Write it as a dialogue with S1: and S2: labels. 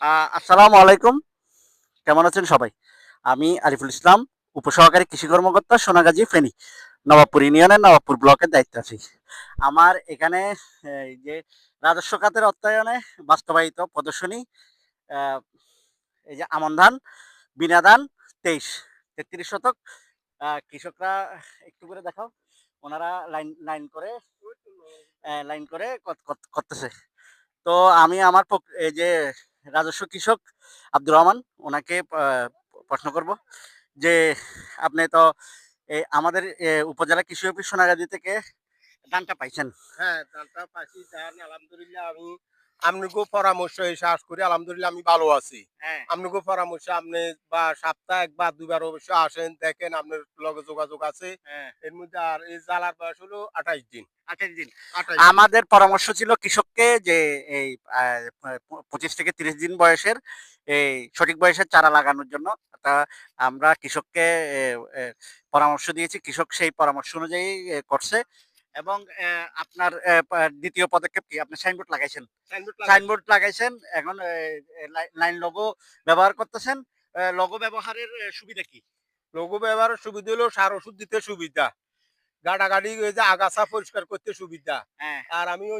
S1: আসসালামু আলাইকুম। কেমন আছেন সবাই? আমি আরিফুল ইসলাম, উপসহকারী কৃষি কর্মকর্তা, সোনাগাজী, ফেনী, নবাবপুর ইউনিয়নের নবাবপুর ব্লকের দায়িত্ব আছি। আমার এখানে যে রাজস্ব খাতের অর্থায়নে বাস্তবায়িত প্রদর্শনী এই যে আমন ধান, বিনা ধান, তেইশ, তেত্রিশ শতক। কৃষকরা একটু করে দেখাও, ওনারা লাইন লাইন করে লাইন করে কর- কর- করতেছে। তো আমি আমার এই যে রাজস্ব কৃষক আব্দুর রহমান, ওনাকে প্রশ্ন করব যে আপনি তো আমাদের উপজেলা কৃষি অফিস সোনাগাজী থেকে ধানটা পাইছেন।
S2: হ্যাঁ ধানটা পাইছি, ধান আলহামদুলিল্লাহ আমি পরামর্শ আশ করি আলহামদুলিল্লাহ আমি ভালো আছি।
S1: হ্যাঁ।
S2: পরামর্শ আপনি বা সপ্তাহে একবার দুবার অবশ্য আসেন দেখেন আপনার লগে যোগাযোগ আছে।
S1: হ্যাঁ।
S2: এর মধ্যে আর এই জালার বয়স হলো আঠাইশ দিন।
S1: আমাদের পরামর্শ ছিল কৃষককে যে এই পঁচিশ থেকে তিরিশ দিন বয়সের এই সঠিক বয়সের চারা লাগানোর জন্য। তা আমরা কৃষককে পরামর্শ দিয়েছি কৃষক সেই পরামর্শ অনুযায়ী করছে। এবং আপনার দ্বিতীয় পদক্ষেপ কি? আপনি সাইনবোর্ড লাগাইছেন। সাইনবোর্ড লাগাইছেন এখন লাইন লগো ব্যবহার করতেছেন। লগো ব্যবহারের সুবিধা কি?
S2: লঘু ব্যবহারের সুবিধা হলো সার ওষুধ দিতে সুবিধা। গাড়াগাড়ি ওই যে আগাছা পরিষ্কার করতে সুবিধা।
S1: হ্যাঁ।
S2: আর আমি ওই